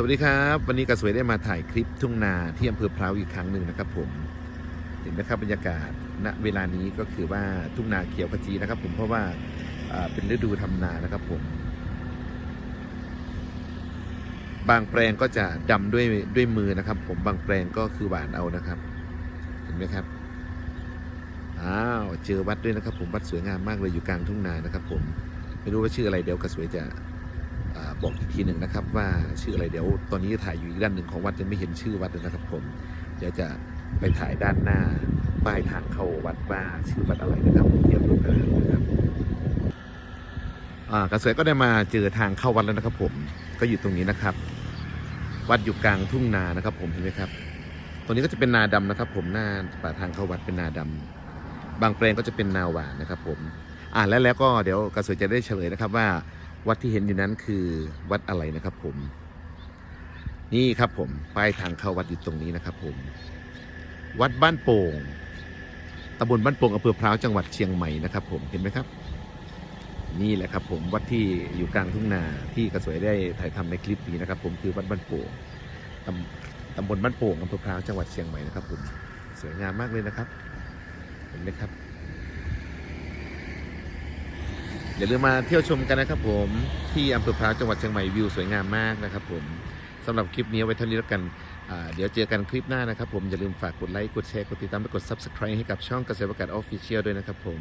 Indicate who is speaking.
Speaker 1: สวัสดีครับ วันนี้กระสวยได้มาถ่ายคลิปทุ่งนาที่อำเภอพร้าวอีกครั้งหนึ่งนะครับผมเห็นไหมครับบรรยากาศณเวลานี้ก็คือว่าทุ่งนาเขียวขจีนะครับ ผมเพราะว่าเป็นฤดูทำนานะครับผม บางแปลงก็จะดำด้วยด้วยมือนะครับ ผมบางแปลงก็คือหวานเอานะครับ เห็นไหมครับอ้าวเจอวัดด้วยนะครับ ผมวัดสวยงามมากเลยอยู่กลางทุ่งนานะครับ ผมไม่รู้ว่าชื่ออะไรเดี๋ยวกระสวยจะ บอกอีกทีหนึ่งนะครับ ว่าชื่ออะไรเดี๋ยวตอนนี้ถ่ายอยู่อีกด้านหนึ่งของวัดยังไม่เห็นชื่อวัดเลยนะครับผมเดี๋ยวจะไปถ่ายด้านหน้าป้ายทางเข้าวัดว่าชื่อวัดอะไรนะครับเทียบดูกันนะครับอ่ากระสวยก็ได้มาเจอทางเข้าวัดแล้วนะครับ ผมก็อยู่ตรงนี้นะครับ วัดอยู่กลางทุ่งนานะครับ ผมเห็นไหมครับตรงนี้ก็จะเป็นนาดำนะครับ ผมหน้าป่าทางเข้าวัดเป็นนาดำบางแปลงก็จะเป็นนาหวานนะครับ ผมอ่าแล้วแล้วก็เดี๋ยวกระสวยจะได้เฉลยนะครับว่า วัดที่เห็นอยู่นั้นคือวัดอะไรนะครับผม นี่ครับผมป้ายทางเข้าวัดอยู่ตรงนี้นะครับ ผม วัดบ้านโป่งตำบลบ้านโป่งอำเภอพร้าวจังหวัดเชียงใหม่นะครับ ผมเห็นไหมครับ นี่แหละครับ ผมวัดที่อยู่กลางทุ่งนาที่กระสวยได้ถ่ายทำในคลิปนี้นะครับ ผมคือวัดบ้านโป่งตำตำบลบ้านโป่งอำเภอพร้าวจังหวัดเชียงใหม่นะครับ ผมสวยงามมากเลยนะครับ เห็นไหมครับ อย่าลืมมาเที่ยวชมกันนะครับผมที่อำเภอพร้าวจังหวัดเชียงใหม่วิวสวยงามมากนะครับผมสำหรับคลิปนี้ไว้เท่านี้แล้วกันเดี๋ยวเจอกันคลิปหน้านะครับผมอย่าลืมฝากกดไลค์กดแชร์กดติดตามและกด subscribe ให้กับช่องเกษตรประกาศออฟฟิเชียลด้วยนะครับผม